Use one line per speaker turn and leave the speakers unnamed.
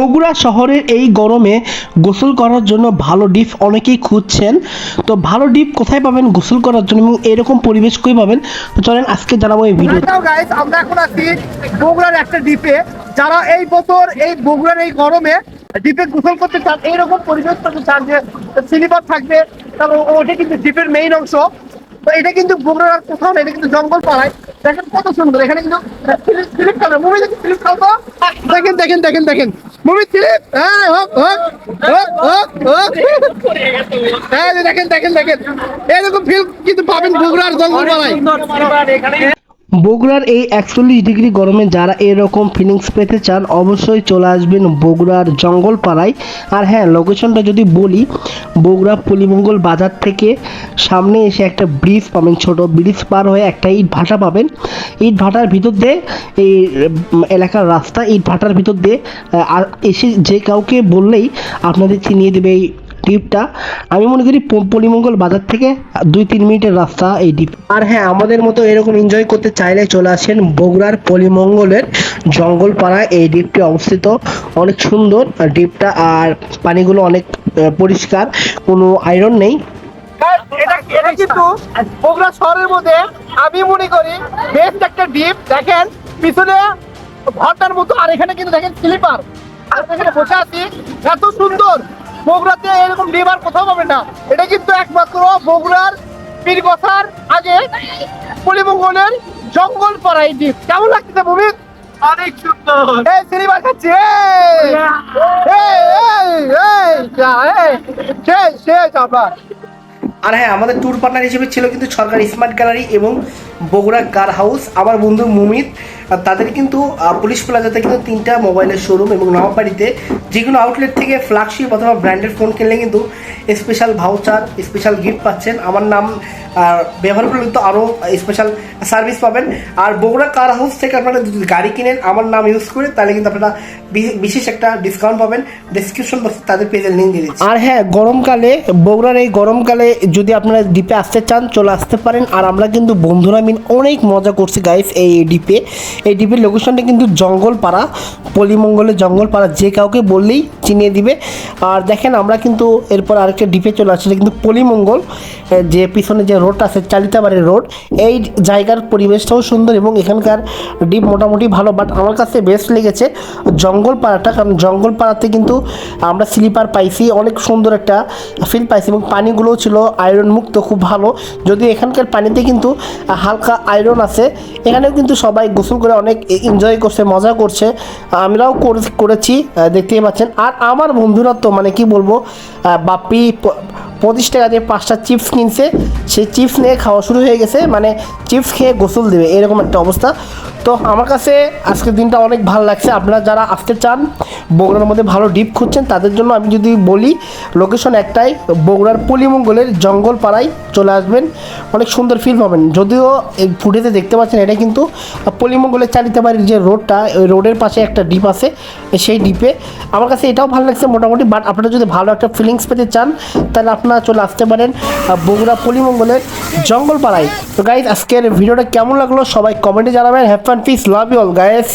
বগুড়া শহরের এই গরমে গোসল করার জন্য ভালো ডিপ অনেকেই খুঁজছেন। তো ভালো ডিপ কোথায় পাবেন গোসল করার জন্য এবং এরকম পরিবেশ কই পাবেন? তো চলেন আজকে জানাব এই ভিডিও
আমরা এখন আছি বগুড়ার একটা ডিপে। যারা এই বছর এই বগুড়ার এই গরমে ডিপে গোসল করতে চান, এইরকম পরিবেশ করতে চান যে স্লিপার থাকবে তাহলে ওটা কিন্তু ডিপের মেইন অংশ। তো এটা কিন্তু বগুড়ার আর কোথাও না, এটা কিন্তু জঙ্গল পাড়ায় দেখেন কত সুন্দর, এখানে কিন্তু স্লিপ খেলবে মুভি খেলব দেখেন দেখেন দেখেন দেখেন। হ্যাঁ হ্যাঁ দেখেন দেখেন দেখেন। এরকম ফিল কিন্তু পাবেন বগুড়ার জঙ্গল
বগুড়ার এই একচল্লিশ ডিগ্রি গরমে যারা এরকম ফিলিংস পেতে চান, অবশ্যই চলে আসবেন বগুড়ার জঙ্গলপাড়ায়। আর হ্যাঁ লোকেশনটা যদি বলি, বগুড়া পলিমঙ্গল বাজার থেকে সামনে এসে একটা ব্রিজ পাবেন, ছোট ব্রিজ পার হয়ে একটা ইট ভাটা পাবেন। ইট ভাটার ভিতর দিয়ে এই এলাকার রাস্তা, ইট ভাটার ভিতর দিয়ে এসে যে কাউকে বললেই আপনাদের চিনিয়ে দেবে এই ডিপটা আমি মনে করি পলিমঙ্গল বাজার থেকে দুই তিন মিনিটের রাস্তা এই ডিপ আর হ্যাঁ আমাদের মতো এরকম এনজয় করতে চাইলে চলে আসেন বগুড়ার পলিমঙ্গলের জঙ্গলপাড়া। এই ডিপটি অবস্থিত অনেক সুন্দর ডিপটা আর পানিগুলো অনেক পরিষ্কার, কোনো আয়রন নেই।
এটা কিন্তু বগুড়া শহরের মধ্যে আমি মনে করি বেস্ট একটা ডিপ দেখেন, পিছনে ঘরটার মতো, আর এখানে কিন্তু দেখেন স্লিপার আর এখানে বসে আছি। এত সুন্দর। বগুড়াতে এরকম ডিপ আর কোথাও পাবেন না। এটা কিন্তু একমাত্র বগুড়ার পীরগথার আগে পলিমঙ্গলের জঙ্গল পাড়াই ডিপ কেমন লাগতেছে ভূমি অনেক সুন্দর। এই স্লিপার খাচ্ছি এই! এই এই এই যা, এই শেষ শেষ
আর হ্যাঁ আমাদের ট্যুর পার্টনার হিসেবে ছিল কিন্তু সরকারি স্মার্ট গ্যালারি এবং বগুড়া কার হাউস আমার বন্ধু মুমিত তাদের কিন্তু পুলিশ প্লাজাতে কিন্তু তিনটা মোবাইলের শোরুম এবং নবাবাড়িতে যে কোনো আউটলেট থেকে ফ্ল্যাগশিপ অথবা ব্র্যান্ডেড ফোন কিনলে কিন্তু স্পেশাল ভাউচার স্পেশাল গিফট পাচ্ছেন। আমার নাম আহ, ব্যবহার করলে কিন্তু আরও স্পেশাল সার্ভিস পাবেন। আর বগুড়া কার হাউস থেকে আপনারা যদি গাড়ি কিনেন আমার নাম ইউজ করে তাহলে কিন্তু আপনারা বিশেষ একটা ডিসকাউন্ট পাবেন। ডিসক্রিপশন বক্সে তাদের পেজের লিঙ্ক দিয়ে আর হ্যাঁ গরমকালে বগুড়ার এই গরমকালে যদি আপনারা দ্বীপে আসতে চান চলে আসতে পারেন। আর আমরা কিন্তু বন্ধুরা মিল অনেক মজা করছি গাইস এই দ্বীপে এই দ্বীপের লোকেশনটা কিন্তু জঙ্গলপাড়া পলিমঙ্গলের জঙ্গলপাড়া যে কাউকে বললেই চিনিয়ে দিবে। আর দেখেন আমরা কিন্তু এরপর আরেকটা ডিপে চলে আসছি কিন্তু পলিমঙ্গল যে পিছনে যে রোডটা আছে চালিতাবাড়ির রোড, এই জায়গার পরিবেশটাও সুন্দর এবং এখানকার ডিপ মোটামুটি ভালো। বাট আমার কাছে বেস্ট লেগেছে জঙ্গলপাড়াটা কারণ জঙ্গলপাড়াতে কিন্তু আমরা স্লিপার পাইছি, অনেক সুন্দর একটা ফিল পাইছি এবং পানিগুলোও ছিল আয়রন মুক্ত খুব ভালো। যদিও এখানকার পানিতে কিন্তু হালকা আয়রন আছে, এখানেও কিন্তু সবাই গোসল করে অনেক এনজয় করছে, মজা করছে। আমরাও করেছি দেখতেই পাচ্ছেন। আর আমার বন্ধুরা তো মানে কি বলব বাপি পঁচিশ টাকা দিয়ে পাঁচটা চিপস কিনছে, সেই চিপস নিয়ে খাওয়া শুরু হয়ে গেছে মানে চিপস খেয়ে গোসল দেবে, এরকম একটা অবস্থা। তো আমার কাছে আজকের দিনটা অনেক ভালো লাগছে। আপনারা যারা আসতে চান, বগুড়ার মধ্যে ভালো ডিপ খুঁজছেন, তাদের জন্য আমি যদি বলি লোকেশন একটাই, বগুড়ার পলিমঙ্গলের জঙ্গল পাড়ায় চলে আসবেন। অনেক সুন্দর ফিল পাবেন। যদিও এই ফুটেতে দেখতে পাচ্ছেন, এটা কিন্তু পলিমঙ্গলের চালিতে বাড়ির যে রোডটা ওই রোডের পাশে একটা ডিপ আছে, সেই ডিপে আমার কাছে এটাও ভালো লাগছে মোটামুটি বাট আপনারা যদি ভালো একটা ফিলিংস পেতে চান, তাহলে আপনারা চলে আসতে পারেন বগুড়া পলিমঙ্গলের জঙ্গল পাড়ায় তো গাইজ আজকের ভিডিওটা কেমন লাগল? সবাই কমেন্টে জানাবেন। Have fun peace love you all guys